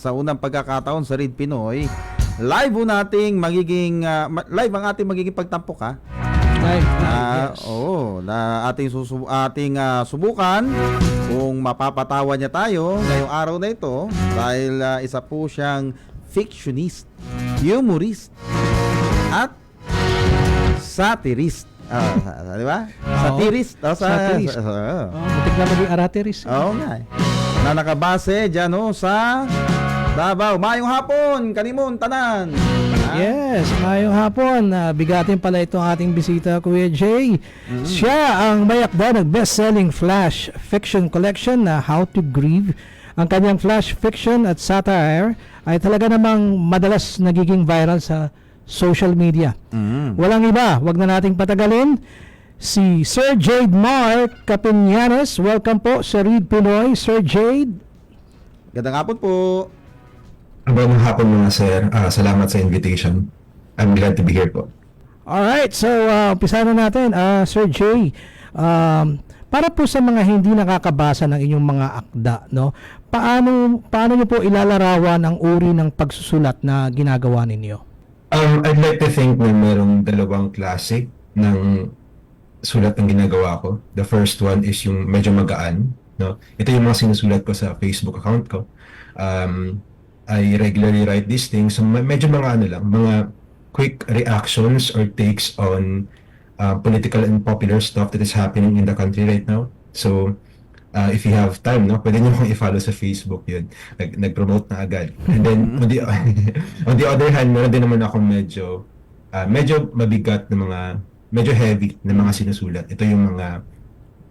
sa unang pagkakataon sa Read Pinoy. Live po nating magiging ma- live ang ating magiging pagtampok ha. Live. Na yes. oo, na ating susu- ating ah, subukan kung mapapatawa niya tayo ngayong araw na ito dahil ah, isa po siyang fictionist, humorist at satirist. Ah, di ba? Satirist. Oh, sa, Satirist. sa- oo. Oh, butik na maging arateris. Oo nga eh. Na nakabase dyan oh, sa Davao. Mayong hapon, kanimon, tanan. Ah, Yes, ngayong hapon, ah, bigatin pala itong ating bisita, Kuya Jay. Mm-hmm. Siya ang may akda ng best-selling flash fiction collection na How to Grieve. Ang kanyang flash fiction at satire ay talaga namang madalas nagiging viral sa social media. Mm. Walang iba, wag na nating patagalin. Si Sir Jade Mar Capinianes. Welcome po sa Read Pinoy. Sir Jade. Gandang hapon po. Magandang hapon mga sir. Ah, salamat sa invitation. I'm glad to be here po. Alright, so uh, umpisa na natin. Ah, Sir Jay, um, para po sa mga hindi nakakabasa ng inyong mga akda, no? Paano paano niyo po ilalarawan ang uri ng pagsusulat na ginagawa ninyo? Um, I'd like to think na merong dalawang klase ng sulat ang ginagawa ko. The first one is yung medyo magaan. No? Ito yung mga sinusulat ko sa Facebook account ko. Um, I regularly write these things. So, me- medyo mga ano lang, mga quick reactions or takes on uh, political and popular stuff that is happening in the country right now. So, uh, if you have time, no, pwede niyo akong i-follow sa Facebook yun. Nag, nag-promote na agad. And then, on the, on the other hand, meron din naman akong medyo, uh, medyo mabigat na mga, medyo heavy na mga sinusulat. Ito yung mga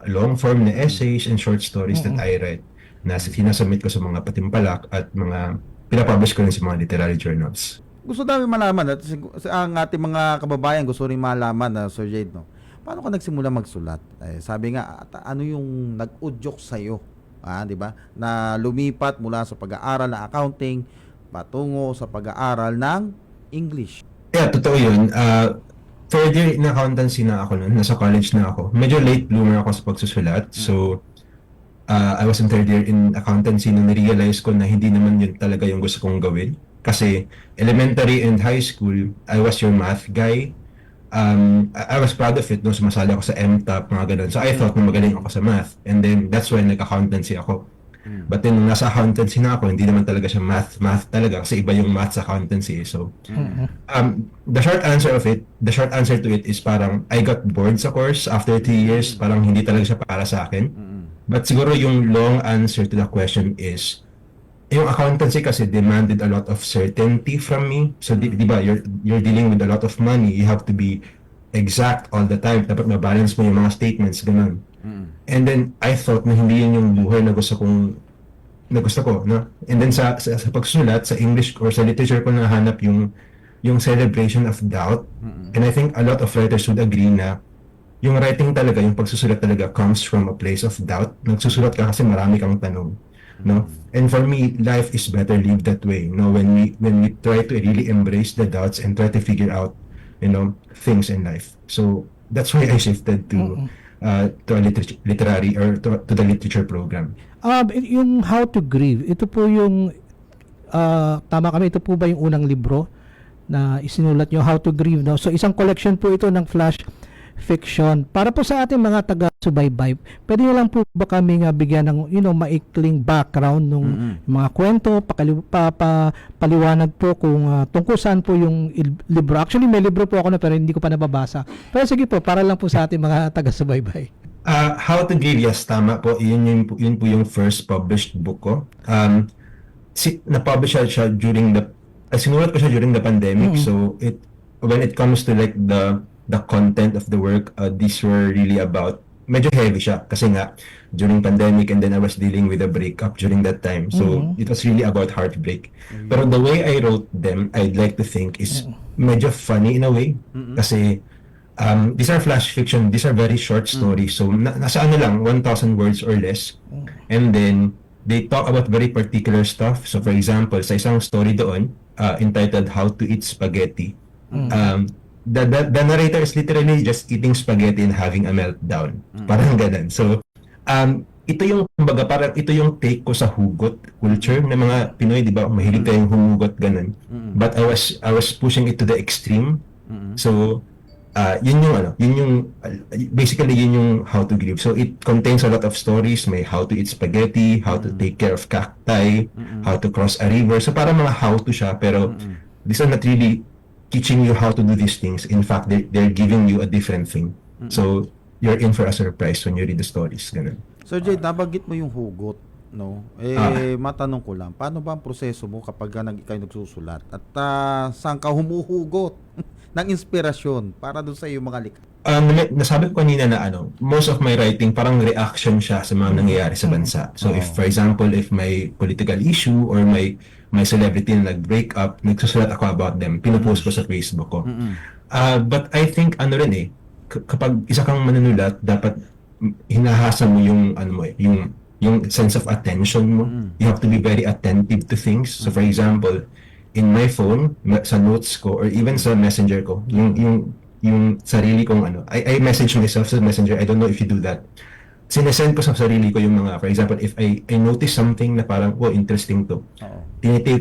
long form na essays and short stories that I write na sinasubmit ko sa mga patimpalak at mga pinapublish ko rin sa mga literary journals. Gusto namin malaman at ang ating mga kababayan gusto rin malaman na Sir Jade no. Paano ka nagsimula magsulat? Eh, sabi nga at, ano yung nag-udyok sa iyo? Ah, 'di ba? Na lumipat mula sa pag-aaral ng accounting patungo sa pag-aaral ng English. Yeah, totoo yun. Uh, third year in accountancy na ako nun. Nasa college na ako. Medyo late bloomer ako sa pagsusulat. So, uh, I was in third year in accountancy nung na-realize ko na hindi naman yun talaga yung gusto kong gawin. Kasi elementary and high school, I was your math guy. Um, I, I was proud of it nung sumasali ako sa MTAP, mga ganun. So, I thought na magaling ako sa math. And then, that's when nag-accountancy ako. But then, nung nasa accountancy na ako, hindi naman talaga siya math, math talaga. Kasi iba yung math sa accountancy. eh. So, um, the short answer of it, the short answer to it is parang I got bored sa course after three years. Parang hindi talaga siya para sa akin. But siguro yung long answer to the question is, yung accountancy kasi demanded a lot of certainty from me. So, di, di ba, you're, you're dealing with a lot of money. You have to be exact all the time. Dapat ma-balance mo yung mga statements, ganun. And then, I thought na hindi yun yung buhay na gusto kong na gusto ko, no? And then sa, sa, sa pagsulat, sa English or sa literature ko nahanap yung yung celebration of doubt. And I think a lot of writers would agree na yung writing talaga, yung pagsusulat talaga comes from a place of doubt. Nagsusulat ka kasi marami kang tanong, no? And for me, life is better lived that way, no? When we when we try to really embrace the doubts and try to figure out, you know, things in life. So that's why I shifted to uh, to a liter- literary or to, to the literature program. Um, yung How to Grieve, ito po yung ah, tama kami, ito po ba yung unang libro na isinulat nyo, How to Grieve, no? So isang collection po ito ng flash fiction. Para po sa ating mga taga-subaybay, pwede nyo lang po ba kami nga bigyan ng, you know, maikling background ng mga kwento, pakali, pa, pa, paliwanag po kung ah, tungkol saan po yung libro. Actually, may libro po ako na pero hindi ko pa nababasa. Pero sige po, para lang po sa ating mga taga-subaybay. Uh, How to Grieve, yes, tama po. Yun, yun, po- yun po yung first published book ko. Um, si, na-publish siya, during the, uh, sinulat ko siya during the pandemic. So, it, when it comes to like the, the content of the work, uh, these were really about, medyo heavy siya. Kasi nga, during pandemic and then I was dealing with a breakup during that time. So, it was really about heartbreak. Pero the way I wrote them, I'd like to think is medyo funny in a way. Kasi, um, these are flash fiction. These are very short stories. So, na, nasa ano lang, 1,000 words or less. And then, they talk about very particular stuff. So, for example, sa isang story doon, uh, entitled How to Eat Spaghetti, um, the, the, the narrator is literally just eating spaghetti and having a meltdown. Parang ganun. So, um, ito yung kumbaga parang ito yung take ko sa hugot culture ng mga Pinoy, 'di ba? Mahilig tayong humugot ganun. Mm-mm. But I was I was pushing it to the extreme. Mm-mm. So uh, yun yung ano, yun yung basically yun yung how to grieve. So it contains a lot of stories, may how to eat spaghetti, how to take care of cacti, Mm-mm. how to cross a river. So para mga how to siya pero Mm-mm. these are not really teaching you how to do these things. In fact, they they're giving you a different thing. So you're in for a surprise when you read the stories. Ganun. Sir Jade, nabanggit mo yung hugot, no? Eh, Ah. matanong ko lang, paano ba ang proseso mo kapag ka nag, ikaw nagsusulat? At ah, saan ka humuhugot ng inspirasyon para doon sa iyong mga likha? Um, na- nasabi ko kanina na ano, most of my writing parang reaction siya sa mga nangyayari sa bansa. So if for example, if may political issue or may may celebrity na nag-break up, nagsusulat ako about them, pinupost ko sa Facebook ko. Mm-mm. Uh, but I think ano rin eh, kapag isa kang manunulat, dapat hinahasa mo yung ano mo eh, yung yung sense of attention mo. Mm. You have to be very attentive to things. So for example, in my phone, sa notes ko or even sa messenger ko, yung yung yung sarili kong ano, I, I message myself sa messenger. I don't know if you do that. Sinesend ko sa sarili ko yung mga, for example, if I, I notice something na parang, oh, interesting to Oo.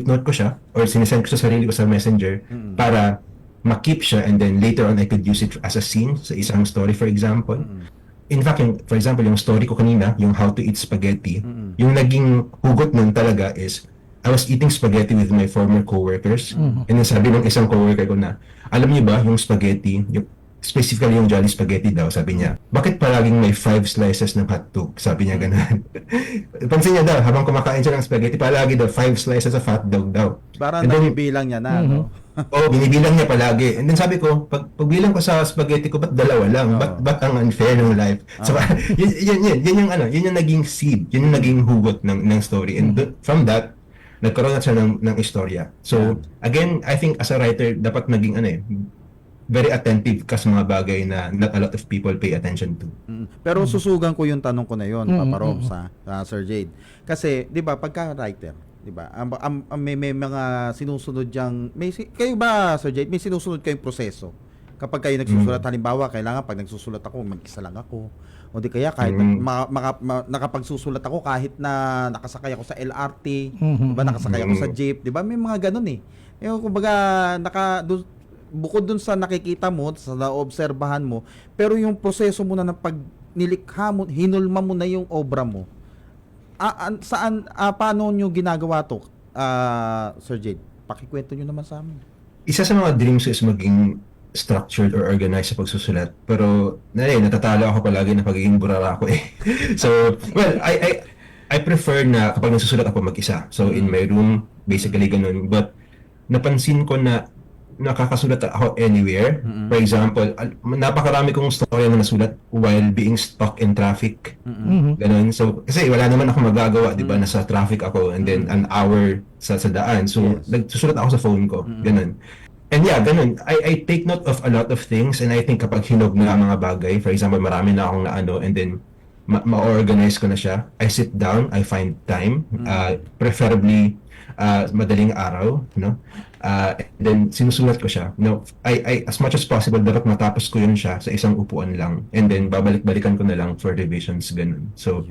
note ko siya or sinesend ko sa sarili ko sa messenger Mm-mm. para makip siya and then later on I could use it as a scene sa isang story for example. Mm-mm. In fact, yung, for example, yung story ko kanina, yung how to eat spaghetti, Mm-mm. yung naging hugot nun talaga is I was eating spaghetti with my former coworkers and then sabi ng isang coworker ko na, alam niyo ba yung spaghetti, yung, specifically yung Jolly Spaghetti daw, sabi niya, bakit palaging may five slices ng hotdog? Sabi niya ganun. Pansin niya daw, habang kumakain siya ng spaghetti, palagi daw five slices of hotdog daw. Parang And then- nabibilang niya na, no? Oo, binibilang niya palagi. And then sabi ko, pag pagbilang ko sa spaghetti ko, ba't dalawa lang? Oo. Ba't, ba't ang unfair ng life? So, yun, yun, yun, yun yung ano, yun yung naging seed, yun yung naging hugot ng, ng story. And do- from that, nagkaroon na siya ng, ng istorya. So, again, I think as a writer, dapat naging ano eh, very attentive ka sa mga bagay na not a lot of people pay attention to. Mm. Pero susugan ko yung tanong ko na yon, Mm, Papa mm, Rob, mm. sa, sa Sir Jade. Kasi, 'di ba, pagka writer, 'di ba? Ang, ang, ang- may, may mga sinusunod diyang may si- kayo ba Sir Jade, may sinusunod kayong proseso? Kapag kayo nagsusulat, halimbawa, kailangan pag nagsusulat ako, mag-isa lang ako. O di kaya kahit Mm. maka, maka, ma- nakapagsusulat ako kahit na nakasakay ako sa LRT, Mhm. 'di ba, nakasakay ako sa Mm. jeep, 'di ba? May mga ganun eh. Yung kumbaga naka dun, bukod dun sa nakikita mo, sa naobserbahan mo, pero yung proseso mo na ng pag nilikha mo, hinulma mo na yung obra mo. Ah, an- saan ah, paano nyo ginagawa to? Ah, Sir Jade, pakikwento nyo naman sa amin. isa sa mga dreams is maging structured or organized sa pagsusulat. Pero, na natatalo ako palagi na pagiging burara ako eh. so, well, I, I, I prefer na kapag nagsusulat ako mag-isa. So, in my room, basically ganun. But, napansin ko na nakakasulat ako anywhere. Mm-mm. For example, napakarami kong story na nasulat while being stuck in traffic. Mhm. Ganun. So, kasi wala naman ako magagawa, di ba? Nasa traffic ako and then an hour sa, sa daan. So, Yes. nagsusulat ako sa phone ko. Ganun. And yeah, ganun. I, I take note of a lot of things and I think kapag hinog na ang mga bagay, for example, marami na akong naano and then ma- ma-organize ko na siya, I sit down, I find time, uh, preferably uh, madaling araw, no? Uh, and then sinusulat ko siya. No, I, I as much as possible dapat matapos ko yun siya sa isang upuan lang and then babalik-balikan ko na lang for revisions ganun. So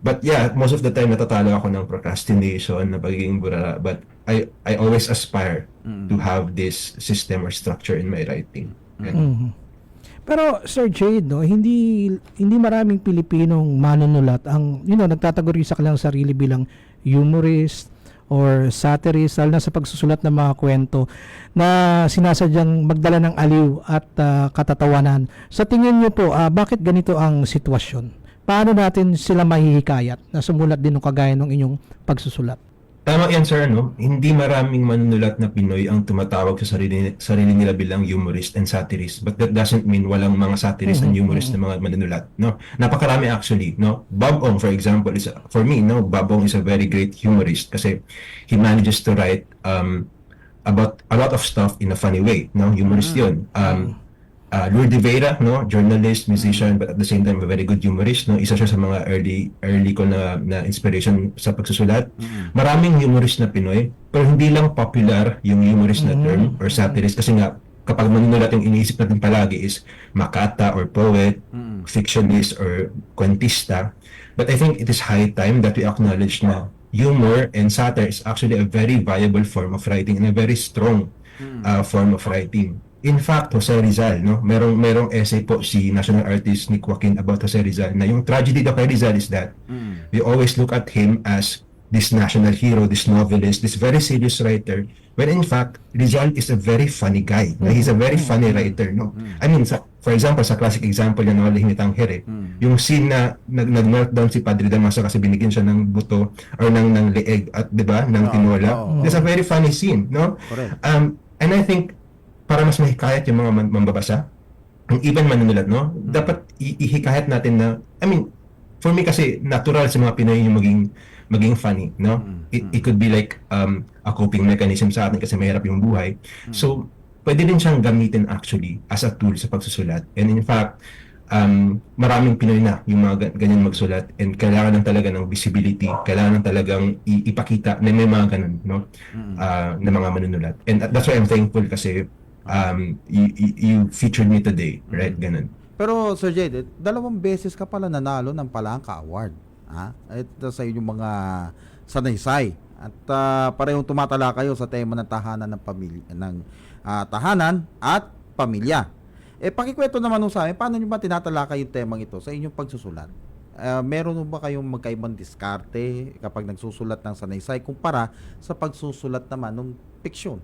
But yeah, most of the time natatalo ako ng procrastination, na pagiging burara. But I I always aspire Mm. to have this system or structure in my writing. Mhm. Ganun. Pero Sir Jade, no, hindi hindi maraming Pilipinong manunulat ang you know, nagtataguri sa kanilang sarili bilang humorist or satirist lalo na sa pagsusulat ng mga kwento na sinasadyang magdala ng aliw at ah, katatawanan. Sa tingin niyo po, ah, bakit ganito ang sitwasyon? Paano natin sila mahihikayat na sumulat din ng kagaya ng inyong pagsusulat? Tama yan, sir, no? Hindi maraming manunulat na Pinoy ang tumatawag sa sarili, sarili nila bilang humorist and satirist. But that doesn't mean walang mga satirist and Mhm, humorist na mga manunulat, no? Napakarami actually, no? Bob Ong, for example, is for me, no? Bob Ong is a very great humorist kasi he manages to write um, about a lot of stuff in a funny way, no? Humorist yun. Um, uh, Lourdes Vera, no, journalist, musician, but at the same time a very good humorist, no. Isa siya sa mga early early ko na na inspiration sa pagsusulat. Maraming humorist na Pinoy, pero hindi lang popular yung humorist na term or satirist kasi nga kapag manunulat yung iniisip natin palagi is makata or poet, Mm. fictionist or kwentista. But I think it is high time that we acknowledge na humor and satire is actually a very viable form of writing and a very strong uh, form of writing. In fact, Jose Rizal, no, merong merong essay po si national artist Nick Joaquin about Jose Rizal na yung tragedy daw kay Rizal is that Mm. we always look at him as this national hero, this novelist, this very serious writer, when in fact, Rizal is a very funny guy. Na he's a very funny writer, no? I mean, sa, for example, sa classic example yan, no, Lihinitang Here, yung scene na nag, nag-meltdown si Padre Damaso kasi binigyan siya ng buto or ng, ng leeg at, di ba, ng Oo, tinola. oo. It's a very funny scene, no? Correct. Um, and I think, para mas mahikayat yung mga mambabasa, ang even manunulat, no? Dapat i- ihikayat natin na, I mean, for me kasi natural sa mga Pinoy yung maging maging funny, no? It, it could be like um, a coping mechanism sa atin kasi mahirap yung buhay. So, pwede din siyang gamitin actually as a tool sa pagsusulat. And in fact, um, maraming Pinoy na yung mga gan- ganyan magsulat and kailangan lang talaga ng visibility, kailangan lang talagang ipakita na may mga ganun, no? Ah, na mga manunulat. And that's why I'm thankful kasi um, you, you, featured me today, right? Ganun. Pero Sir Jade, eh, dalawang beses ka pala nanalo ng Palangka Award. Ha? Ito sa inyong mga sanaysay. At ah, parehong tumatala kayo sa tema ng tahanan ng pamilya ng ah, tahanan at pamilya. Eh pakikwento naman nung sa amin, paano niyo ba tinatalakay yung temang ito sa inyong pagsusulat? Ah, meron ba kayong magkaibang diskarte kapag nagsusulat ng sanaysay kumpara sa pagsusulat naman ng fiction?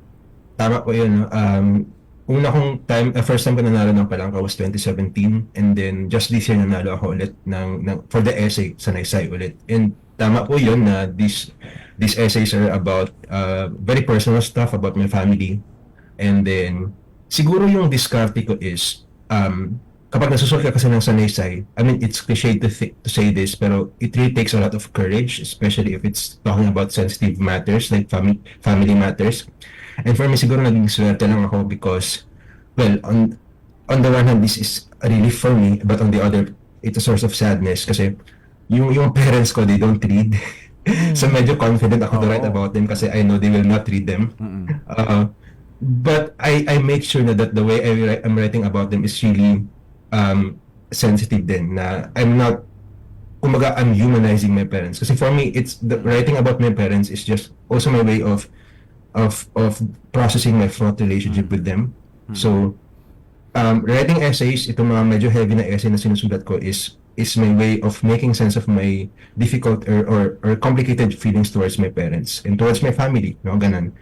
Tama po yun. Um, una kong time, uh, first time ko nanalo ng Palangka was 2017 and then just this year nanalo ako ulit ng, ng for the essay sa Naisay ulit. And tama po yun na these these essays are about uh, very personal stuff about my family. And then siguro yung diskarte ko is um, kapag nasusulat ka kasi ng sanaysay, I mean, it's cliche to, thi- to say this, pero it really takes a lot of courage, especially if it's talking about sensitive matters like family family matters. And for me, siguro naging swerte lang ako because, well, on on the one hand, this is a relief for me, but on the other, it's a source of sadness kasi yung yung parents ko, they don't read. so medyo confident ako to write about them kasi I know they will not read them. Mm-mm. Uh, but I I make sure na that the way I I'm writing about them is really um, sensitive din na I'm not kumaga I'm humanizing my parents kasi for me it's the writing about my parents is just also my way of of of processing my fraught relationship with them. So um, writing essays itong mga medyo heavy na essay na sinusulat ko is is my way of making sense of my difficult or or, or complicated feelings towards my parents and towards my family no ganun.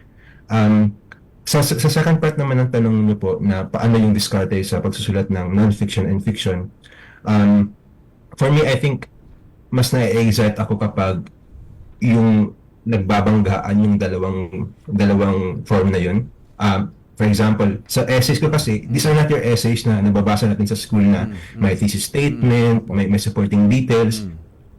Um sa, sa sa second part naman ng tanong niyo po na paano yung diskarte sa pagsusulat ng non-fiction and fiction um for me I think mas na-excite ako kapag yung nagbabanggaan yung dalawang dalawang form na yun. Um, for example, sa essays ko kasi, these are not your essays na nababasa natin sa school na may thesis statement, may, may supporting details.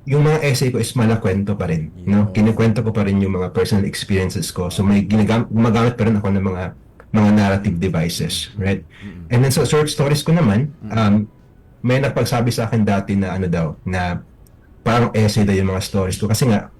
Yung mga essay ko is malakwento pa rin. No? Kinikwento ko pa rin yung mga personal experiences ko. So may ginagam- gumagamit pa rin ako ng mga mga narrative devices, right? And then sa short stories ko naman, um, may nagpagsabi sa akin dati na ano daw, na parang essay daw yung mga stories ko. Kasi nga,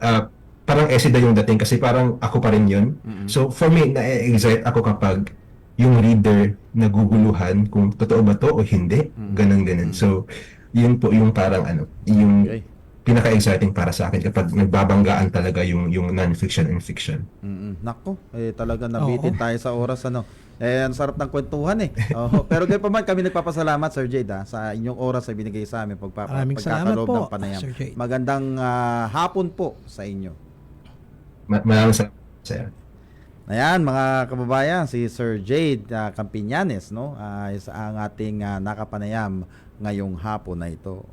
ah, parang essay daw yung dating kasi parang ako pa rin yun. So for me, na-excite ako kapag yung reader naguguluhan kung totoo ba to o hindi. Ganun, ganun. So, yun po yung parang ano, yung Okay. pinaka-exciting para sa akin kapag nagbabanggaan talaga yung yung non-fiction and fiction. Mm-mm. Nako, eh talaga nabitin tayo sa oras ano. Eh ang sarap ng kwentuhan eh. Oo. Pero gayon pa man kami nagpapasalamat Sir Jade ah, sa inyong oras na binigay sa amin pagpapa Maraming salamat pagkakaloob po, ng panayam. Sir Jade. Magandang ah, hapon po sa inyo. Ma- maraming salamat sir. Ayan mga kababayan, si Sir Jade uh, Campiñanes no, ah, isa ang ating ah, nakapanayam ngayong hapon na ito.